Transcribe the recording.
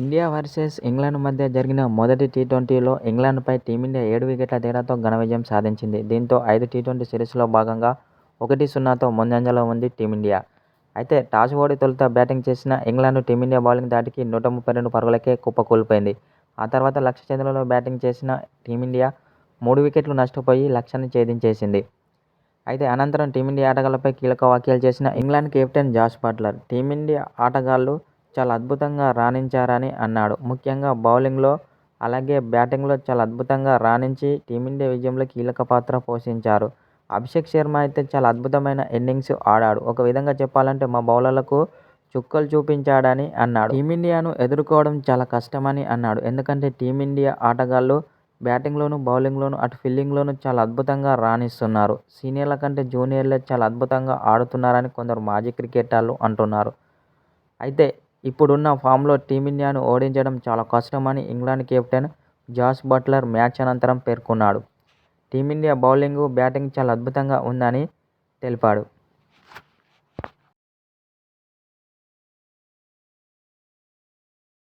India versus England మధ్య జరిగిన మొదటి టీ ట్వంటీలో ఇంగ్లాండ్పై టీమిండియా ఏడు వికెట్ల తేడాతో ఘన విజయం సాధించింది. దీంతో ఐదు టీ ట్వంటీ సిరీస్లో భాగంగా ఒకటి సున్నాతో ముందంజలో ఉంది టీమిండియా. అయితే టాస్ ఓడి తొలుత బ్యాటింగ్ చేసిన ఇంగ్లాండ్ టీమిండియా బౌలింగ్ దాటికి నూట ముప్పై రెండు పరుగులకే కుప్ప కోల్పోయింది ఆ తర్వాత లక్ష చంద్రలో బ్యాటింగ్ చేసిన టీమిండియా మూడు వికెట్లు నష్టపోయి లక్ష్యాన్ని ఛేదించేసింది. అయితే అనంతరం టీమిండియా ఆటగాళ్ళపై కీలక వ్యాఖ్యలు చేసిన England captain Jos Buttler team India ఆటగాళ్ళు చాలా అద్భుతంగా రాణించారని అన్నాడు. ముఖ్యంగా బౌలింగ్లో, అలాగే బ్యాటింగ్లో చాలా అద్భుతంగా రాణించి టీమిండియా విజయంలో కీలక పాత్ర పోషించారు. అభిషేక్ శర్మ అయితే చాలా అద్భుతమైన ఇన్నింగ్స్ ఆడాడు. ఒక విధంగా చెప్పాలంటే మా బౌలర్లకు చుక్కలు చూపించాడని అన్నాడు. టీమిండియాను ఎదుర్కోవడం చాలా కష్టమని అన్నాడు. ఎందుకంటే టీమిండియా ఆటగాళ్ళు బ్యాటింగ్లోనూ, బౌలింగ్లోనూ, అటు ఫీల్డింగ్లోనూ చాలా అద్భుతంగా రాణిస్తున్నారు. సీనియర్ల కంటే జూనియర్లే చాలా అద్భుతంగా ఆడుతున్నారని కొందరు మాజీ క్రికెటర్లు అంటున్నారు. అయితే ఇప్పుడున్న ఫామ్లో టీమిండియాను ఓడించడం చాలా కష్టమని England captain Jos Buttler match అనంతరం పేర్కొన్నాడు. టీమిండియా బౌలింగ్, బ్యాటింగ్ చాలా అద్భుతంగా ఉందని తెలిపాడు.